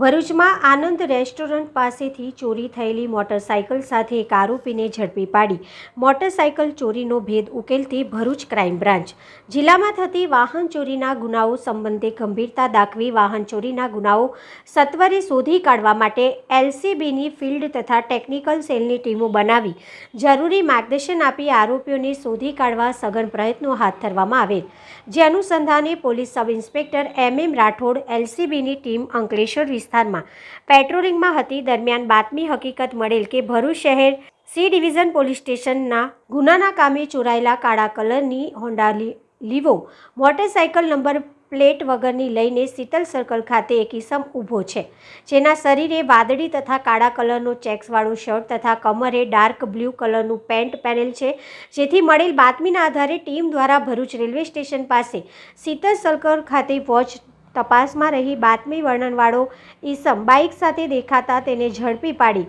ભરૂચમાં આનંદ રેસ્ટોરન્ટ પાસેથી ચોરી થયેલી મોટરસાયકલ સાથે એક આરોપીને ઝડપી પાડી. મોટરસાયકલ ચોરીનો ભેદ ઉકેલતી ભરૂચ ક્રાઇમ બ્રાન્ચ. જિલ્લામાં થતી વાહન ચોરીના ગુનાઓ સંબંધે ગંભીરતા દાખવી વાહન ચોરીના ગુનાઓ સત્વરે શોધી કાઢવા માટે એલસીબીની ફિલ્ડ તથા ટેકનિકલ સેલની ટીમો બનાવી જરૂરી માર્ગદર્શન આપી આરોપીઓને શોધી કાઢવા સઘન પ્રયત્નો હાથ ધરવામાં આવેલ. જે અનુસંધાને police sub inspector M M Rathod, એલસીબીની team Ankleshwar વિસ્તારમાં. પેટ્રોલિંગમાં હતી દરમિયાન બાતમી હકીકત મળેલ કે ભરૂચ શહેર સી ડિવિઝન પોલીસ સ્ટેશનના ગુનાના કામે ચોરાયેલા કાળા કલરની Honda Livo motorcycle number plate વગરની લઈને શીતલ સર્કલ ખાતે એક ઇસમ ઊભો છે, જેના શરીરે વાદળી તથા કાળા કલરનો ચેક્સવાળું શર્ટ તથા કમરે ડાર્ક બ્લુ કલરનું પેન્ટ પહેરેલ છે, જેથી મળેલ બાતમીના આધારે ટીમ દ્વારા ભરૂચ રેલવે સ્ટેશન પાસે શીતલ સર્કલ ખાતે વોચ તપાસમાં રહી બાતમી વર્ણનવાળો ઈસમ બાઇક સાથે દેખાતા તેને ઝડપી પાડી.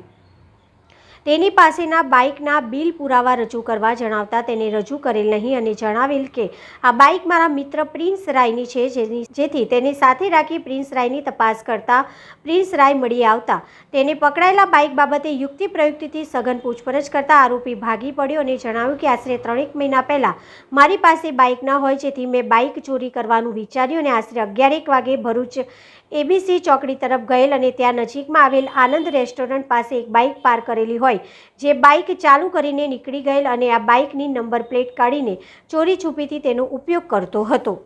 તેની પાસેના બાઇકના બિલ પુરાવા રજૂ કરવા જણાવતા તેને રજૂ કરેલ નહીં અને જણાવેલ કે આ બાઇક મારા મિત્ર પ્રિન્સ રાયની છે, જેની જેથી તેને સાથે રાખી પ્રિન્સ રાયની તપાસ કરતા પ્રિન્સ રાય મળી આવતા. તેને પકડાયેલા બાઇક બાબતે યુક્તિ પ્રયુક્તિથી સઘન પૂછપરછ કરતા આરોપી ભાગી પડ્યો અને જણાવ્યું કે આશરે ત્રણેક મહિના પહેલાં મારી પાસે બાઇક ન હોય, જેથી મેં બાઇક ચોરી કરવાનું વિચાર્યું અને આશરે અગિયારેક વાગે ભરૂચ એબીસી ચોકડી તરફ ગયેલ અને ત્યાં નજીકમાં આવેલ આનંદ રેસ્ટોરન્ટ પાસે એક બાઇક પાર્ક કરેલી હોય જે બાઇક ચાલુ કરીને નીકળી ગયેલ અને આ બાઇકની નંબર પ્લેટ કાઢીને ચોરી છુપીથી તેનો ઉપયોગ કરતો હતો.